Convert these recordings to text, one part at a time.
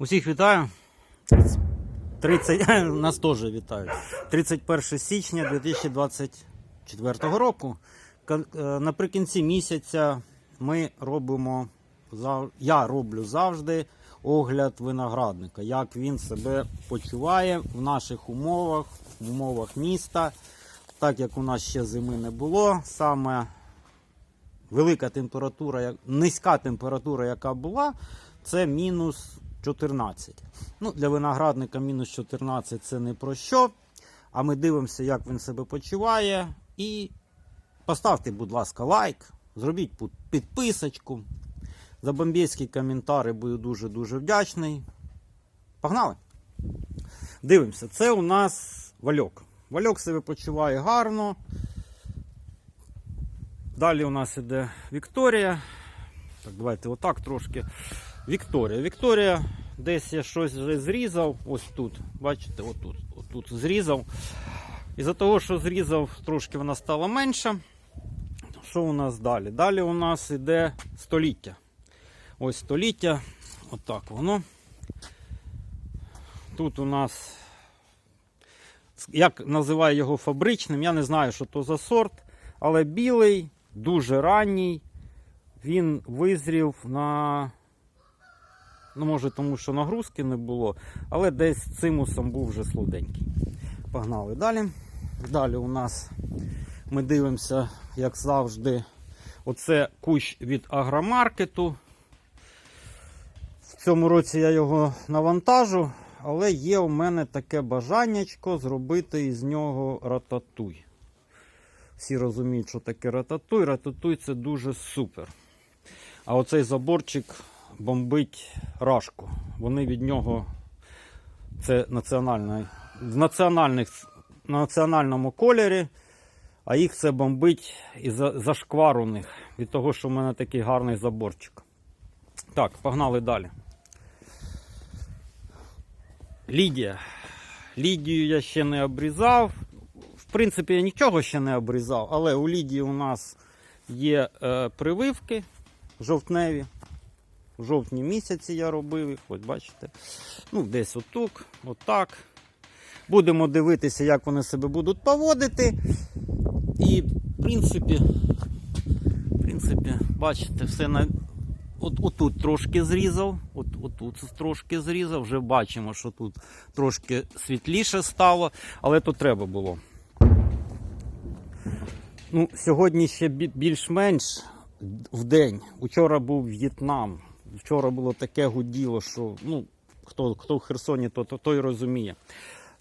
Усіх вітаю. 30, нас теж вітають. 31 січня 2024 року. Е, Наприкінці місяця ми робимо, я роблю завжди огляд виноградника, як він себе почуває в наших умовах, в умовах міста. Так як у нас ще зими не було, саме велика температура, низька температура, яка була, це мінус 14. Ну, для виноградника мінус 14 це не про що. А ми дивимося, як він себе почуває. І поставте, будь ласка, лайк, зробіть підписочку. За бомбійські коментарі буду дуже-дуже вдячний. Погнали! Дивимося, це у нас вальок. Вальок себе почуває гарно. Далі у нас іде Вікторія. Так, давайте отак трошки. Вікторія. Вікторія, десь я щось вже зрізав. Ось тут. Бачите, отут, отут зрізав. Із-за того, що зрізав, трошки вона стала менша. Що у нас далі? Далі у нас іде століття. Ось століття. Отак воно. Тут у нас, як називаю його фабричним, я не знаю, що то за сорт, але білий, дуже ранній. Він визрів на. Ну, може, тому що нагрузки не було, але десь цимусом був вже слуденький. Погнали далі. Далі у нас ми дивимося, як завжди, оце кущ від агромаркету. В цьому році я його навантажу, але є у мене таке бажаннячко зробити із нього рататуй. Всі розуміють, що таке рататуй. Рататуй це дуже супер. А оцей заборчик бомбить рашку. Вони від нього це національний, в національних, національному кольорі, а їх це бомбить і за, зашквар у них від того, що в мене такий гарний заборчик. Так, погнали далі. Лідія. Лідію я ще не обрізав. В принципі, я нічого ще не обрізав, але у Лідії у нас є е, прививки жовтневі. В жовтні місяці я робив їх, ось бачите. Ну, десь отук, отак. Будемо дивитися, як вони себе будуть поводити. І, в принципі, в принципі, бачите, все на. От, отут трошки зрізав, от, отут трошки зрізав, вже бачимо, що тут трошки світліше стало, але то треба було. Ну, сьогодні ще більш-менш в день. Учора був В'єтнам. Вчора було таке гуділо, що ну, хто, хто в Херсоні, то, то той розуміє.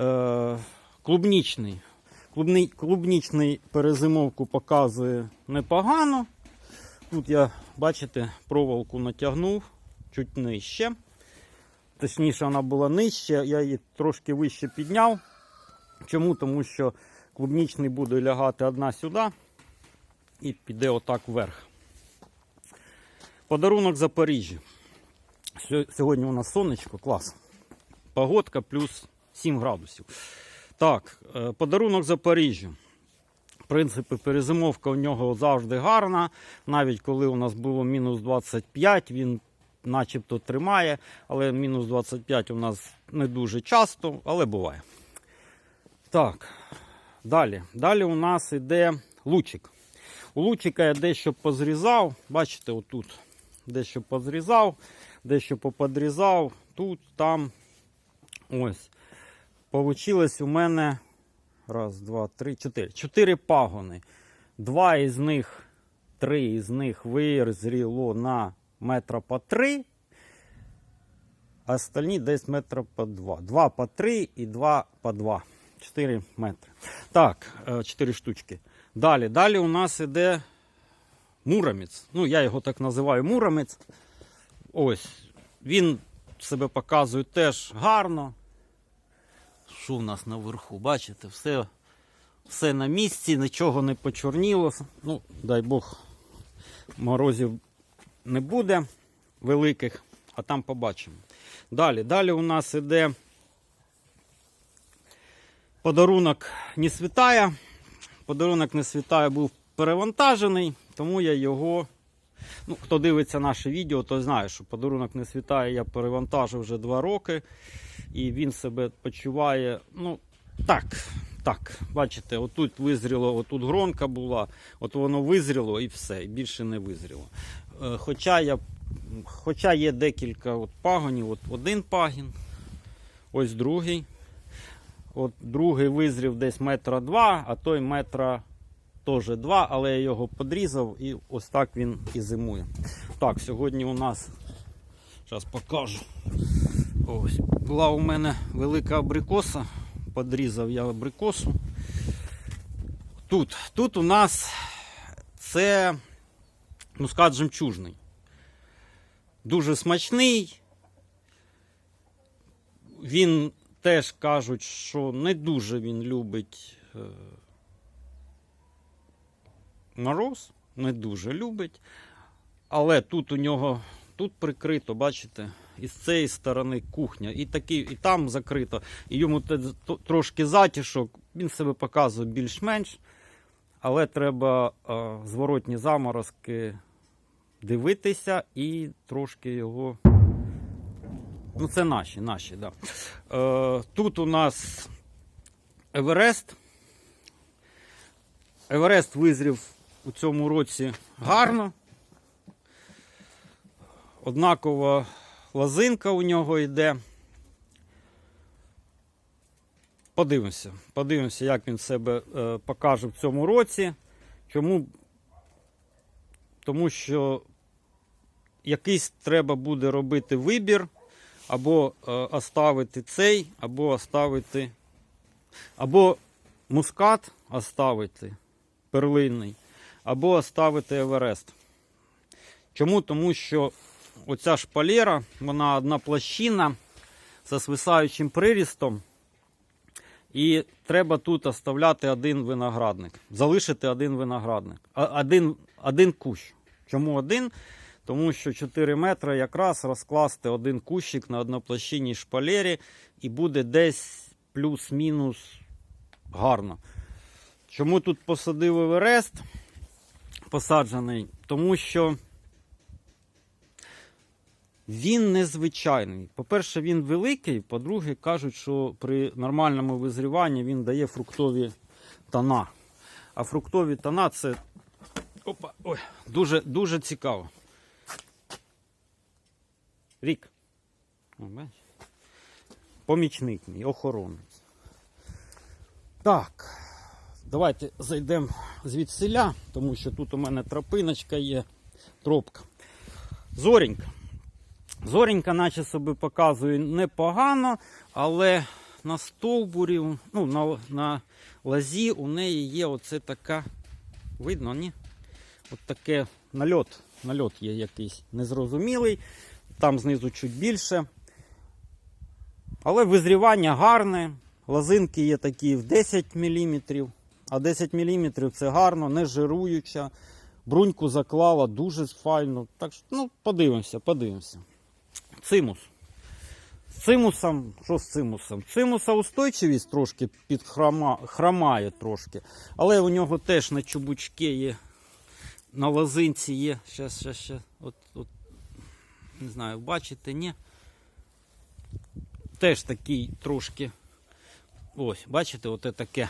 Е, клубнічний. Клубний, клубнічний перезимовку показує непогано. Тут я, бачите, проволоку натягнув чуть нижче. Точніше, вона була нижче, я її трошки вище підняв. Чому? Тому що клубнічний буде лягати одна сюди і піде отак вверх. Подарунок Запоріжжя. Сьогодні у нас сонечко, клас. Погодка плюс 7 градусів. Так, е, подарунок Запоріжжю. В принципі, перезимовка у нього завжди гарна. Навіть коли у нас було мінус 25, він начебто тримає, але мінус 25 у нас не дуже часто, але буває. Так, далі. Далі у нас іде лучик. У лучика я дещо позрізав. Бачите, отут дещо позрізав, дещо поподрізав, тут, там. Ось. Получилось у мене раз, два, три, чотири. Чотири пагони. Два із них, три із них визріло на метра по три, а остальні десь метра по два. Два по три і два по два. Чотири метри. Так, е, чотири штучки. Далі. Далі у нас іде муромець. Ну, я його так називаю муромець. Ось. Він себе показує теж гарно. Що в нас наверху? Бачите, все, все на місці, нічого не почорніло. Ну, дай Бог, морозів не буде великих, а там побачимо. Далі, далі у нас іде подарунок не світає. Подарунок не світає був перевантажений, тому я його Ну, хто дивиться наше відео, той знає, що подарунок не світає, я перевантажив вже два роки, і він себе почуває. Ну, так, так, бачите, отут визріло, отут гронка була, от воно визріло і все, і більше не визріло. Е, Хоча, я, хоча є декілька от пагонів, от один пагін, ось другий. От другий визрів десь метра два, а той метра теж два, але я його подрізав і ось так він і зимує. Так, сьогодні у нас, зараз покажу. Ось, була у мене велика абрикоса, подрізав я абрикосу. Тут, тут у нас це мускат жемчужний. Дуже смачний. Він теж кажуть, що не дуже він любить е, мороз, не дуже любить. Але тут у нього тут прикрито, бачите, і з цієї сторони кухня, і такі, і там закрито, і йому трошки затішок, він себе показує більш-менш, але треба е, зворотні заморозки дивитися і трошки його. Ну, це наші, наші, да. Е, тут у нас Еверест. Еверест визрів у цьому році гарно. Однакова лозинка у нього йде. Подивимося, подивимося, як він себе е, покаже в цьому році. Чому? Тому що якийсь треба буде робити вибір, або е, оставити цей, або оставити, або мускат оставити перлинний, або оставити Еверест. Чому? Тому що оця шпалера, вона одна площина зі свисаючим прирістом. І треба тут оставляти один виноградник, залишити один виноградник, один, один кущ. Чому один? Тому що 4 метри якраз розкласти один кущик на одноплощинній шпалері і буде десь плюс-мінус гарно. Чому тут посадив Еверест посаджений? Тому що він незвичайний. По-перше, він великий, по-друге, кажуть, що при нормальному визріванні він дає фруктові тона. А фруктові тона це опа, ой, дуже, дуже цікаво. Рік. Помічник мій, охоронець. Так, давайте зайдемо звідсиля, тому що тут у мене тропиночка є, тропка. Зорінька. Зорінька, наче собі показує непогано, але на стовбурі, ну, на, на лазі у неї є оце така. Видно, ні? От таке нальот. Нальот є якийсь незрозумілий. Там знизу чуть більше. Але визрівання гарне. Лозинки є такі в 10 мм. А 10 мм це гарно, не жируюча. Бруньку заклала дуже файно. Так що, ну, подивимося, подивимося. Цимус. З цимусом, що з цимусом? Цимуса устойчивість трошки підхрама, хромає трошки. Але у нього теж на чубучки є, на лозинці є. Щас, щас, щас. От, от, не знаю, бачите, ні. Теж такий трошки. Ось, бачите, от таке.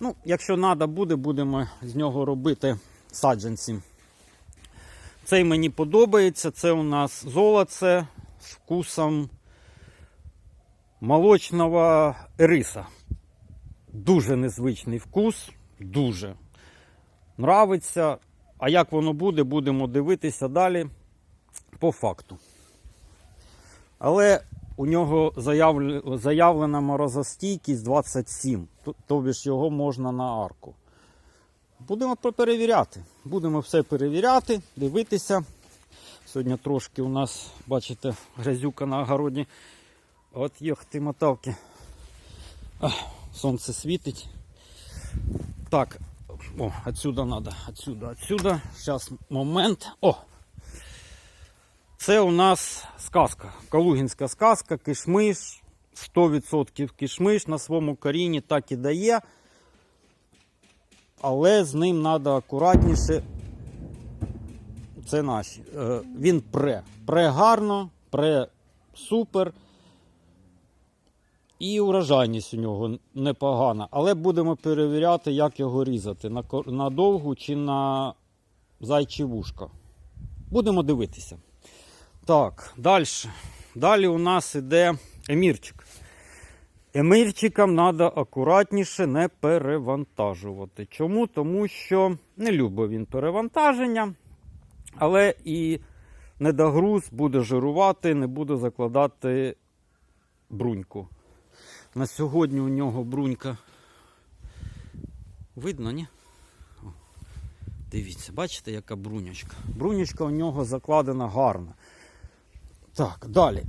Ну, якщо треба буде, будемо з нього робити саджанці. Цей мені подобається. Це у нас золоце з вкусом молочного риса. Дуже незвичний вкус, дуже нравиться. А як воно буде, будемо дивитися далі по факту. Але у нього заявле- заявлена морозостійкість 27, тобі ж його можна на арку. Будемо перевіряти. Будемо все перевіряти, дивитися. Сьогодні трошки у нас, бачите, грязюка на огороді. От йохти моталки. Ах, Сонце світить. Так, о, отсюда надо, отсюда, отсюда. Зараз момент. О! Це у нас сказка. Калугінська сказка, кишмиш. 100% кишмиш на своєму корінні так і дає. Але з ним треба акуратніше. це наші. Е, Він пре. Пре гарно, пре супер. І урожайність у нього непогана. Але будемо перевіряти, як його різати. На довгу чи на зайчі вушка. Будемо дивитися. Так, далі. Далі у нас іде емірчик. Емірчикам треба акуратніше не перевантажувати. Чому? Тому що не любить він перевантаження, але і недогруз буде жирувати, не буде закладати бруньку. На сьогодні у нього брунька. Видно, ні? О, Дивіться, бачите, яка брунячка? Брунячка у нього закладена гарно. Так, далі.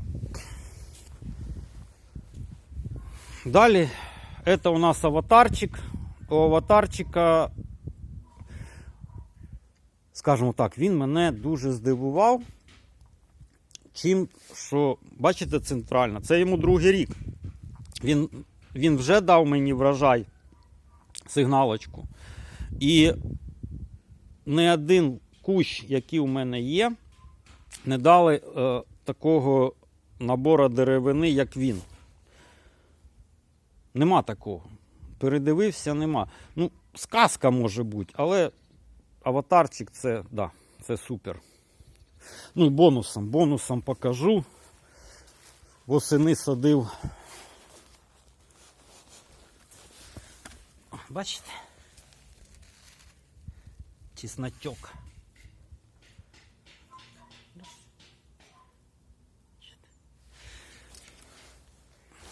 Далі, це у нас аватарчик. У аватарчика, скажімо так, він мене дуже здивував. Чим, що, бачите, центрально, це йому другий рік. Він, він вже дав мені врожай сигналочку. І не один кущ, який у мене є, не дали е, такого набору деревини, як він. Нема такого. Передивився, нема. Ну, сказка може бути, але аватарчик це, да, це супер. Ну і бонусом. Бонусом покажу. Восени садив. Бачите? Чеснотек.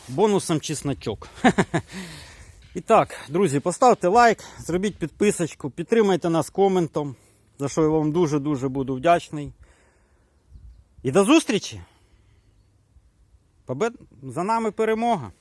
Бонусом чесночок. І так, друзі, поставте лайк, зробіть підписочку, підтримайте нас коментом, за що я вам дуже-дуже буду вдячний. І до зустрічі! За нами перемога!